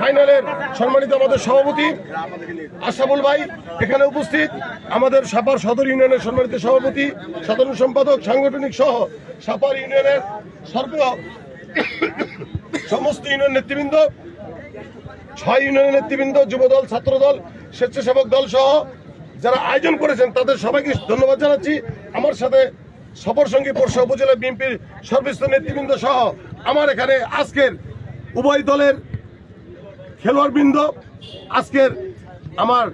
ফাইনালের সম্মানিত আমাদের সভাপতি আশাবুল ভাই এখানে উপস্থিত। আমাদের সাপার সদর ইউনিয়নের সম্মানিত সভাপতি, সাধারণ সম্পাদক, সাংগঠনিক সহ সাপার ইউনিয়নের সর্ব সমস্ত ইউনিয়ন নেতৃবৃন্দ, ছয় ইউনিয়নের নেতৃবৃন্দ, যুবদল, ছাত্রদল, স্বেচ্ছাসেবক দল সহ যারা আয়োজন করেছেন তাদের সবাইকে ধন্যবাদ জানাচ্ছি। আমার সাথে সফর সঙ্গী পরশা উপজেলা বিএনপির সর্বস্তর নেতৃবৃন্দ সহ আমার এখানে আজকের উভয় দলের খেলোয়াড়বৃন্দ আজকের আমার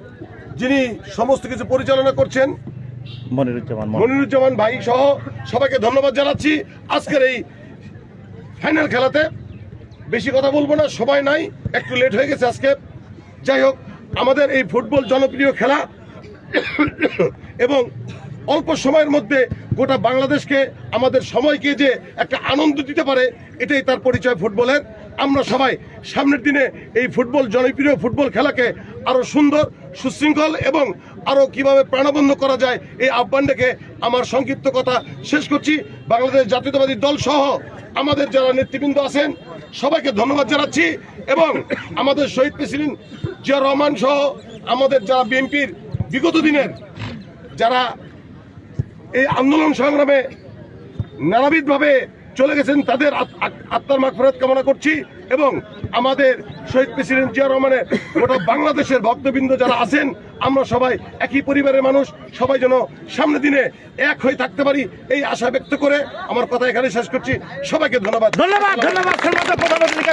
যিনি সমস্ত কিছু পরিচালনা করছেন মনিরুজ্জামান মনিরুজ্জামান ভাই সহ সবাইকে ধন্যবাদ জানাচ্ছি। আজকের এই ফাইনাল খেলাতে বেশি কথা বলব না সময় নাই একটু লেট হয়ে গেছে আজকে। যাই হোক আমাদের এই ফুটবল জনপ্রিয় খেলা এবং অল্প সময়ের মধ্যে গোটা বাংলাদেশকে আমাদের সময়কে যে একটা আনন্দ দিতে পারে এটাই তার পরিচয় ফুটবলের। আমরা সবাই সামনের দিনে এই ফুটবল, জনপ্রিয় ফুটবল খেলাকে আরও সুন্দর, সুশৃঙ্খল এবং আরও কীভাবে প্রাণবন্ধ করা যায় এই আহ্বান রেখে আমার সংক্ষিপ্ত কথা শেষ করছি। বাংলাদেশ জাতীয়তাবাদী দল সহ আমাদের যারা নেতৃবৃন্দ আছেন, সবাইকে ধন্যবাদ জানাচ্ছি এবং আমাদের শহীদ প্রেসিডেন্ট জিয়া রহমান সহ আমাদের যারা বিএনপির বিগত দিনের যারা এই আন্দোলন সংগ্রামে নানাবিধভাবে চলে গেছেন তাদের আত- আত- আত্মার মাগফিরাত কামনা করছি এবং আমাদের শহীদ প্রেসিডেন্ট জিয়া রহমানের গোটা বাংলাদেশের ভক্তবৃন্দ যারা আছেন, আমরা সবাই একই পরিবারের মানুষ, সবাই যেন সামনে দিনে এক হয়ে থাকতে পারি এই আশা ব্যক্ত করে আমার কথা এখানে শেষ করছি। সবাইকে ধন্যবাদ ধন্যবাদ ধন্যবাদ।